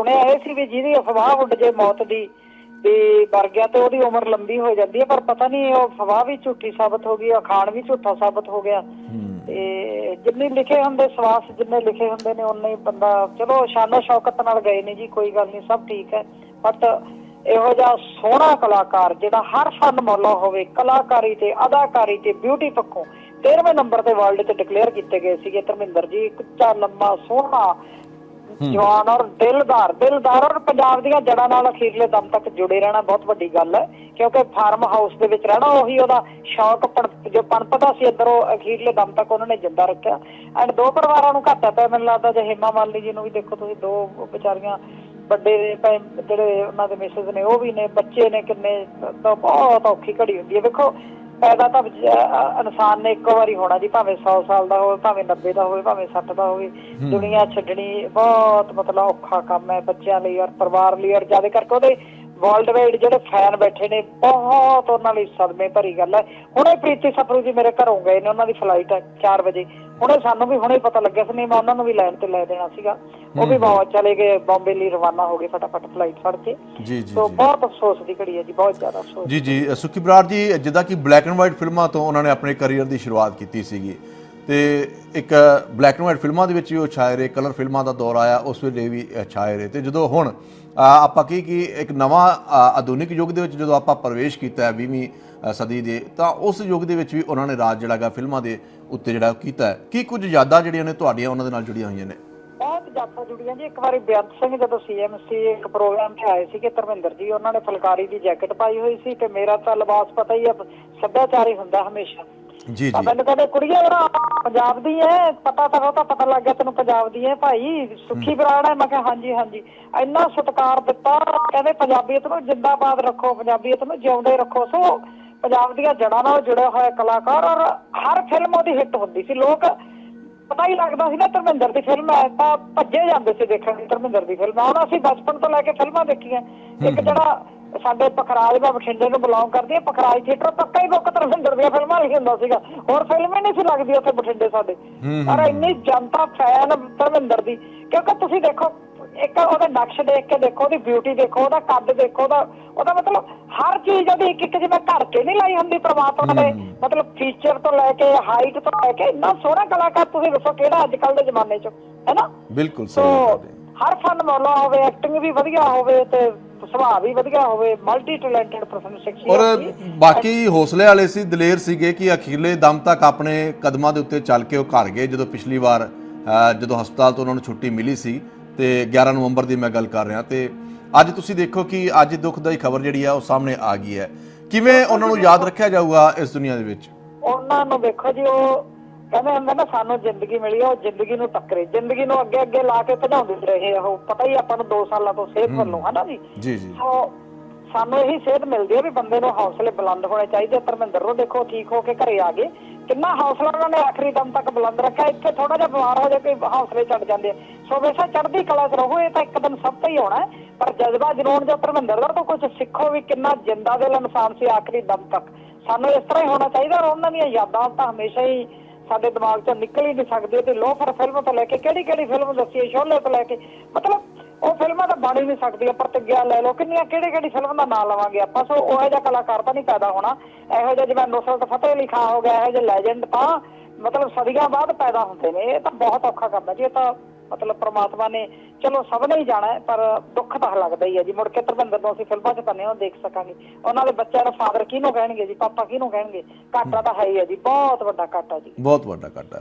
ਸੁਣਿਆ ਇਹ ਸੀ ਵੀ ਜਿਹਦੀ ਅਫਵਾਹ ਉੱਡ ਜੇ ਮੌਤ ਦੀ ਵੀ ਮਰ ਗਿਆ ਤੇ ਉਹਦੀ ਉਮਰ ਲੰਬੀ ਹੋ ਜਾਂਦੀ ਹੈ ਪਰ ਪਤਾ ਨਹੀਂ ਉਹ ਅਫਵਾਹ ਵੀ ਝੂਠੀ ਸਾਬਤ ਹੋ ਗਈ ਅਖਾਣ ਵੀ ਝੂਠਾ ਸਾਬਤ ਹੋ ਗਿਆ। ਤੇ ਜਿੰਨੇ ਲਿਖੇ ਹੁੰਦੇ ਸਵਾਸ ਜਿੰਨੇ ਲਿਖੇ ਹੁੰਦੇ ਨੇ ਉਨੇ ਹੀ ਬੰਦਾ ਚਲੋ ਸ਼ਾਨੋ ਸ਼ੌਕਤ ਨਾਲ ਗਏ ਨੇ ਜੀ ਕੋਈ ਗੱਲ ਨਹੀਂ ਸਭ ਠੀਕ ਹੈ। ਬਟ ਇਹੋ ਜਿਹਾ ਸੋਹਣਾ ਕਲਾਕਾਰ ਜਿਹੜਾ ਹਰ ਫਨ ਮੌਲਾ ਹੋਵੇ ਕਲਾਕਾਰੀ ਤੇ ਅਦਾਕਾਰੀ ਤੇ ਬਿਊਟੀ ਪੱਖੋਂ 13ਵੇਂ ਨੰਬਰ ਤੇ ਵਰਲਡ ਤੇ ਡਿਕਲੇਅਰ ਕੀਤੇ ਗਏ ਸੀਗੇ ਧਰਮਿੰਦਰ ਜੀ ਇੱਕ ਉੱਚਾ ਲੰਮਾ ਸੋਹਣਾ ਜਵਾਨ ਔਰ ਦਿਲਦਾਰ ਦਿਲਦਾਰ ਔਰ ਪੰਜਾਬ ਦੀਆਂ ਜੜ੍ਹਾਂ ਨਾਲ ਅਖੀਰਲੇ ਦਮ ਤੱਕ ਜੁੜੇ ਰਹਿਣਾ ਬਹੁਤ ਵੱਡੀ ਗੱਲ ਹੈ, ਕਿਉਂਕਿ ਫਾਰਮ ਹਾਊਸ ਦੇ ਵਿੱਚ ਰਹਿਣਾ ਉਹੀ ਉਹਦਾ ਸ਼ੌਕ ਜੋ ਪਣਪਦਾ ਸੀ ਅੰਦਰੋਂ ਅਖੀਰਲੇ ਦਮ ਤੱਕ ਉਹਨਾਂ ਨੇ ਜਿੰਦਾ ਰੱਖਿਆ। ਐਂਡ ਦੋ ਪਰਿਵਾਰਾਂ ਨੂੰ ਘਾਟਾ ਪਿਆ, ਮੈਨੂੰ ਲੱਗਦਾ ਜੇ ਹੇਮਾ ਮਾਲਿਨੀ ਜੀ ਨੂੰ ਵੀ ਦੇਖੋ ਤੁਸੀਂ, ਦੋ ਵਿਚਾਰੀਆਂ ਵੱਡੇ ਜਿਹੜੇ ਉਹਨਾਂ ਦੇ ਮਿਸਿਸ ਨੇ, ਉਹ ਵੀ ਨੇ, ਬੱਚੇ ਨੇ ਕਿੰਨੇ, ਤਾਂ ਬਹੁਤ ਔਖੀ ਘੜੀ ਹੁੰਦੀ ਹੈ। ਵੇਖੋ ਪੈਦਾ ਤਾਂ ਇਨਸਾਨ ਨੇ ਇੱਕੋ ਵਾਰੀ ਹੋਣਾ ਜੀ ਭਾਵੇਂ 100 ਸਾਲ ਦਾ ਹੋਵੇ ਭਾਵੇਂ 90 ਦਾ ਹੋਵੇ ਭਾਵੇਂ 60 ਦਾ ਹੋਵੇ ਦੁਨੀਆ ਛੱਡਣੀ ਬਹੁਤ ਮਤਲਬ ਔਖਾ ਕੰਮ ਹੈ ਬੱਚਿਆਂ ਲਈ ਔਰ ਪਰਿਵਾਰ ਲਈ ਔਰ ਜ਼ਿਆਦਾ ਕਰਕੇ ਉਹਦੇ ਵਰਲਡ ਵਾਈਡ ਜਿਹੜੇ ਫੈਨ ਬੈਠੇ ਨੇ ਬਹੁਤ ਉਹਨਾਂ ਲਈ ਸਦਮੇ ਭਰੀ ਗੱਲ ਹੈ। ਹੁਣੇ ਪ੍ਰੀਤੀ ਸਪਰੂ ਜੀ ਮੇਰੇ ਘਰੋਂ ਗਏ ਨੇ ਉਹਨਾਂ ਦੀ ਫਲਾਈਟ ਹੈ 4 ਵਜੇ। ਹੁਣੇ ਸਾਨੂੰ ਵੀ ਹੁਣੇ ਪਤਾ ਲੱਗਿਆ ਸੀ ਨਹੀਂ ਮੈਂ ਉਹਨਾਂ ਨੂੰ ਵੀ ਲਾਈਨ ਤੇ ਲੈ ਦੇਣਾ ਸੀਗਾ। ਉਹ ਵੀ ਬਹੁਤ ਚਲੇ ਗਏ ਬੰਬੇ ਲਈ ਰਵਾਨਾ ਹੋ ਗਏ ਫਟਾਫਟ ਫਲਾਈਟ ਫੜ ਕੇ। ਜੀ ਜੀ ਸੋ ਬਹੁਤ ਅਫਸੋਸ ਦੀ ਘੜੀ ਹੈ ਜੀ ਬਹੁਤ ਜ਼ਿਆਦਾ ਅਫਸੋਸ ਜੀ ਜੀ ਸੁੱਖੀ ਬਰਾੜ ਜੀ ਜਿੱਦਾਂ ਕਿ ਬਲੈਕ ਐਂਡ ਵਾਈਟ ਫਿਲਮਾਂ ਤੋਂ ਉਹਨਾਂ ਨੇ ਆਪਣੇ ਕੈਰੀਅਰ ਦੀ ਸ਼ੁਰੂਆਤ ਕੀਤੀ ਸੀਗੀ। ਤੇ ਇੱਕ ਬਲੈਕ ਐਂਡ ਵਾਈਟ ਫਿਲਮਾਂ ਦੇ ਵਿੱਚ ਵੀ ਉਹ ਛਾਏ ਰਹੇ ਕਲਰ ਫਿਲਮਾਂ ਦਾ ਦੌਰ ਆਇਆ, ਉਸ ਵੇਲੇ ਵੀ ਛਾਏ ਰਹੇ। ਤੇ ਜਦੋਂ ਹੁਣ ਆਪਾਂ ਕੀ ਕਿ ਇੱਕ ਨਵਾਂ ਆਧੁਨਿਕ ਯੁੱਗ ਦੇ ਵਿੱਚ ਜਦੋਂ ਆਪਾਂ ਪ੍ਰਵੇਸ਼ ਕੀਤਾ ਹੈ 20ਵੀਂ ਸਦੀ ਦੇ, ਤਾਂ ਉਸ ਯੁੱਗ ਦੇ ਵਿੱਚ ਵੀ ਉਹਨਾਂ ਨੇ ਰਾਜ ਜਿਹੜਾ ਫਿਲਮਾਂ ਦੇ ਉੱਤੇ ਜਿਹੜਾ ਕੀਤਾ ਕੀ ਕੁਝ ਯਾਦਾਂ ਜਿਹੜੀਆਂ ਨੇ ਤੁਹਾਡੀਆਂ ਉਹਨਾਂ ਦੇ ਨਾਲ ਜੁੜੀਆਂ ਹੋਈਆਂ ਨੇ? ਬਹੁਤ ਯਾਦਾਂ ਜੁੜੀਆਂ ਜੀ। ਇੱਕ ਵਾਰੀ ਬੇਅੰਤ ਸਿੰਘ ਜਦੋਂ ਸੀਐਮਸੀ ਇੱਕ ਪ੍ਰੋਗਰਾਮ ਤੇ ਆਏ ਸੀਗੇ ਧਰਮਿੰਦਰ ਜੀ, ਉਹਨਾਂ ਨੇ ਫੁਲਕਾਰੀ ਦੀ ਜੈਕਟ ਪਾਈ ਹੋਈ ਸੀ ਤੇ ਮੇਰਾ ਤਾਂ ਲਿਬਾਸ ਪਤਾ ਹੀ ਹੈ ਸੱਭਿਆਚਾਰੀ ਹੁੰਦਾ ਹਮੇਸ਼ਾ। ਜੀ ਤਾਂ ਜੀ ਮੈਨੂੰ ਕਹਿੰਦੇ ਕੁੜੀਏ ਨਾ ਪੰਜਾਬ ਦੀ ਹੈ ਪਤਾ ਤਾਂ ਉਹ ਤਾਂ ਪਤਾ ਲੱਗ ਗਿਆ ਤੈਨੂੰ ਪੰਜਾਬ ਦੀ ਹੈ ਭਾਈ ਸੁੱਖੀ ਬਰਾੜ ਹੈ ਮੈਂ ਕਿਹਾ ਹਾਂਜੀ ਹਾਂਜੀ। ਇੰਨਾ ਸਤਿਕਾਰ ਦਿੱਤਾ ਕਹਿੰਦੇ ਪੰਜਾਬੀਅਤ ਨੂੰ ਜਿੰਦਾਬਾਦ ਰੱਖੋ ਪੰਜਾਬੀਅਤ ਨੂੰ ਜਿਉਂਦੇ ਰੱਖੋ। ਸੋ ਪੰਜਾਬ ਦੀਆਂ ਜੜ੍ਹਾਂ ਨਾਲ ਜੁੜਿਆ ਹੋਇਆ ਕਲਾਕਾਰ ਔਰ ਹਰ ਫਿਲਮ ਉਹਦੀ ਹਿੱਟ ਹੁੰਦੀ ਸੀ। ਲੋਕ ਪਤਾ ਹੀ ਲੱਗਦਾ ਸੀ ਨਾ ਧਰਮਿੰਦਰ ਦੀ ਫਿਲਮ ਹੈ ਤਾਂ ਭੱਜੇ ਜਾਂਦੇ ਸੀ ਦੇਖਣ ਦੀ ਧਰਮਿੰਦਰ ਦੀ ਫਿਲਮ ਹੁਣ ਅਸੀਂ ਬਚਪਨ ਤੋਂ ਲੈ ਕੇ ਫਿਲਮਾਂ ਦੇਖੀਆਂ। ਇੱਕ ਜਿਹੜਾ ਸਾਡੇ ਪਖਰਾਜ ਦਾ ਬਠਿੰਡੇ ਨੂੰ ਬਿਲੋਂਗ ਕਰਦੀ ਹੈ। ਪਖਰਾਜ ਥੀਏਟਰ ਪੱਕਾ ਹੀ ਲੋਕ ਧਰਮਿੰਦਰ ਦੀਆਂ ਫਿਲਮਾਂ ਲਿਖੀ ਹੁੰਦਾ ਸੀਗਾ। ਹੋਰ ਫਿਲਮ ਹੀ ਨਹੀਂ ਸੀ ਲੱਗਦੀ ਉੱਥੇ ਬਠਿੰਡੇ ਸਾਡੇ। ਪਰ ਇੰਨੀ ਜਨਤਾ ਫੈਨ ਧਰਮਿੰਦਰ ਦੀ ਕਿਉਂਕਿ ਤੁਸੀਂ ਦੇਖੋ ਇੱਕ ਉਹਦਾ ਨਕਸ਼ ਦੇਖ ਕੇ ਦੇਖੋ ਉਹਦੀ ਬਿਊਟੀ ਦੇਖੋ ਉਹਦਾ ਕੱਦ ਦੇਖੋ ਉਹਦਾ ਉਹਦਾ ਮਤਲਬ ਹਰ ਚੀਜ਼ ਉਹਦੀ ਇੱਕ ਇੱਕ ਜਿਵੇਂ ਘੜ ਕੇ ਨਹੀਂ ਲਾਈ ਹੁੰਦੀ ਪ੍ਰਮਾਤਮਾ ਨੇ। ਮਤਲਬ ਫੀਚਰ ਤੋਂ ਲੈ ਕੇ ਹਾਈਟ ਤੋਂ ਲੈ ਕੇ ਇੰਨਾ ਸੋਹਣਾ ਕਲਾਕਾਰ ਤੁਸੀਂ ਦੱਸੋ ਕਿਹੜਾ ਅੱਜ ਕੱਲ ਦੇ ਜ਼ਮਾਨੇ 'ਚ ਹੈਨਾ ਬਿਲਕੁਲ ਸੋ ਸਹੀ ਹੈ। ਹਰ ਫਨ ਮੌਲਾ ਹੋਵੇ ਐਕਟਿੰਗ ਵੀ ਵਧੀਆ ਹੋਵੇ ਤੇ ਸੁਭਾਅ ਵੀ ਵਧੀਆ ਹੋਵੇ ਮਲਟੀ ਟੈਲੈਂਟਡ ਪਰਸਨ ਔਰ ਸ਼ਖਸੀਅਤ ਸੀ ਬਾਕੀ ਹੌਸਲੇ ਵਾਲੇ ਸੀ ਦਲੇਰ ਸੀਗੇ ਕਿ ਅਖੀਰਲੇ ਦਮ ਤੱਕ ਆਪਣੇ ਕਦਮਾਂ ਦੇ ਉੱਤੇ ਚੱਲ ਕੇ ਉਹ ਘਰ ਗਏ ਜਦੋਂ ਪਿਛਲੀ ਵਾਰ ਅ, ਜਦੋਂ ਹਸਪਤਾਲ ਤੋਂ ਉਹਨਾਂ ਨੂੰ ਛੁੱਟੀ ਮਿਲੀ ਸੀ ਤੇ 11 ਨਵੰਬਰ ਦੀ ਮੈਂ ਗੱਲ ਕਰ ਰਿਹਾ ਤੇ ਅੱਜ ਤੁਸੀਂ ਦੇਖੋ ਕਿ ਅੱਜ ਦੁੱਖ ਦੀ ਖਬਰ ਜਿਹੜੀ ਆ ਉਹ ਸਾਹਮਣੇ ਆ ਗਈ ਹੈ। ਕਿਵੇਂ ਉਹਨਾਂ ਨੂੰ ਯਾਦ ਰੱਖਿਆ ਜਾਊਗਾ ਇਸ ਦੁਨੀਆ ਦੇ ਵਿੱਚ? ਉਹਨਾਂ ਨੂੰ ਦੇਖੋ ਜੀ ਉਹ ਕਹਿੰਦੇ ਹੁੰਦੇ ਨਾ ਸਾਨੂੰ ਜ਼ਿੰਦਗੀ ਮਿਲੀ ਆ ਉਹ ਜ਼ਿੰਦਗੀ ਨੂੰ ਟੱਕਰੇ। ਜ਼ਿੰਦਗੀ ਨੂੰ ਅੱਗੇ ਅੱਗੇ ਲਾ ਕੇ ਭਜਾਉਂਦੇ ਰਹੇ ਆ ਉਹ। ਪਤਾ ਹੀ ਆਪਾਂ ਨੂੰ 2 ਸਾਲਾਂ ਤੋਂ ਸਿਹਤ ਵੱਲੋਂ ਹਨਾ ਜੀ? ਜੀ ਜੀ। ਸੋ ਸਾਨੂੰ ਇਹੀ ਸੇਧ ਮਿਲਦੀ ਹੈ ਵੀ ਬੰਦੇ ਨੂੰ ਹੌਸਲੇ ਬੁਲੰਦ ਹੋਣੇ ਚਾਹੀਦੇ। ਧਰਮਿੰਦਰ ਨੂੰ ਦੇਖੋ ਠੀਕ ਹੋ ਕੇ ਘਰੇ ਆ ਗਏ। ਕਿੰਨਾ ਹੌਸਲਾ ਉਹਨਾਂ ਨੇ ਆਖਰੀ ਦਮ ਤੱਕ ਬੁਲੰਦ ਰੱਖਿਆ। ਇੱਥੇ ਥੋੜਾ ਜਿਹਾ ਬਿਮਾਰ ਹੋ ਜਾਏ ਕੋਈ ਹੌਸਲੇ ਚੜ ਜਾਂਦੇ ਆ। ਸੋ ਵੈਸਾ ਚੜ੍ਹਦੀ ਕਲਾ 'ਚ ਰਹੋ ਇਹ ਤਾਂ ਇੱਕ ਦਿਨ ਸਭ ਤੋਂ ਹੀ ਹੋਣਾ। ਪਰ ਜਜ਼ਬਾ ਜਨੂਨ ਜੋ ਧਰਮਿੰਦਰ ਦਾ ਤਾਂ ਕੁਝ ਸਿੱਖੋ ਵੀ ਕਿੰਨਾ ਜਿੰਦਾ ਦਿਲ ਇਨਸਾਨ ਸੀ ਆਖਰੀ ਦਮ ਤੱਕ। ਸਾਨੂੰ ਇਸ ਤਰ੍ਹਾਂ ਹੀ ਹੋਣਾ ਚਾਹੀਦਾ ਔਰ ਉਹਨਾਂ ਦੀਆਂ ਯਾਦਾਂ ਤਾਂ ਹਮੇਸ਼ਾ ਹੀ ਸਾਡੇ ਦਿਮਾਗ 'ਚੋਂ ਨਿਕਲ ਹੀ ਨਹੀਂ ਸਕਦੀ ਤੇ ਲੋਫਰ ਫਿਲਮ ਤੋਂ ਲੈ ਕੇ ਕਿਹੜੀ ਕਿਹੜੀ ਫਿਲਮ ਦੱਸੀ ਹੈ ਸ਼ੋਲੇ ਤੋਂ ਲੈ ਕੇ। ਮਤਲਬ ਉਹ ਫਿਲਮਾਂ ਤਾਂ ਬਣ ਹੀ ਨਹੀਂ ਸਕਦੀਆਂ, ਪ੍ਰਤਿਗਿਆ ਲੈ ਲਓ, ਕਿੰਨੀਆਂ ਕਿਹੜੀ ਕਿਹੜੀ ਫਿਲਮ ਦਾ ਨਾਂ ਲਵਾਂਗੇ ਆਪਾਂ। ਸੋ ਉਹ ਜਿਹਾ ਕਲਾਕਾਰ ਤਾਂ ਨਹੀਂ ਪੈਦਾ ਹੋਣਾ। ਇਹੋ ਜਿਹਾ ਜਿਵੇਂ ਨੁਸਰਤ ਫਤਿਹ ਅਲੀ ਖਾਨ ਹੋ ਗਿਆ, ਇਹੋ ਜਿਹੇ ਲੈਜੈਂਡ ਤਾਂ ਮਤਲਬ ਸਦੀਆਂ ਬਾਅਦ ਪੈਦਾ ਹੁੰਦੇ ਨੇ, ਇਹ ਤਾਂ ਬਹੁਤ ਔਖਾ ਕੰਮ ਹੈ ਜੀ, ਇਹ ਤਾਂ ਮਤਲਬ ਪ੍ਰਮਾਤਮਾ ਨੇ, ਚਲੋ ਸਭ ਨੇ ਹੀ ਜਾਣਾ ਪਰ ਦੁੱਖ ਤਾਂ ਲੱਗਦਾ ਹੀ ਹੈ ਜੀ। ਮੁੜ ਕੇ ਧਰਮਿੰਦਰ ਨੂੰ ਅਸੀਂ ਫਿਲਮਾਂ 'ਚ ਕਰਨੇ ਉਹ ਦੇਖ ਸਕਾਂਗੇ। ਉਹਨਾਂ ਦੇ ਬੱਚਿਆਂ ਦਾ ਫਾਦਰ ਕਿਹਨੂੰ ਕਹਿਣਗੇ ਜੀ, ਪਾਪਾ ਕਿਹਨੂੰ ਕਹਿਣਗੇ? ਘਾਟਾ ਤਾਂ ਹੈ ਹੀ ਹੈ ਜੀ, ਬਹੁਤ ਵੱਡਾ ਘਾਟਾ ਜੀ। ਬਹੁਤ ਵੱਡਾ ਘਾਟਾ